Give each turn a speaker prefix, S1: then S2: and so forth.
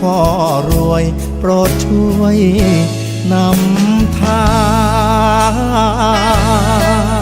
S1: พ่อรวยโปรดช่วยนำทาง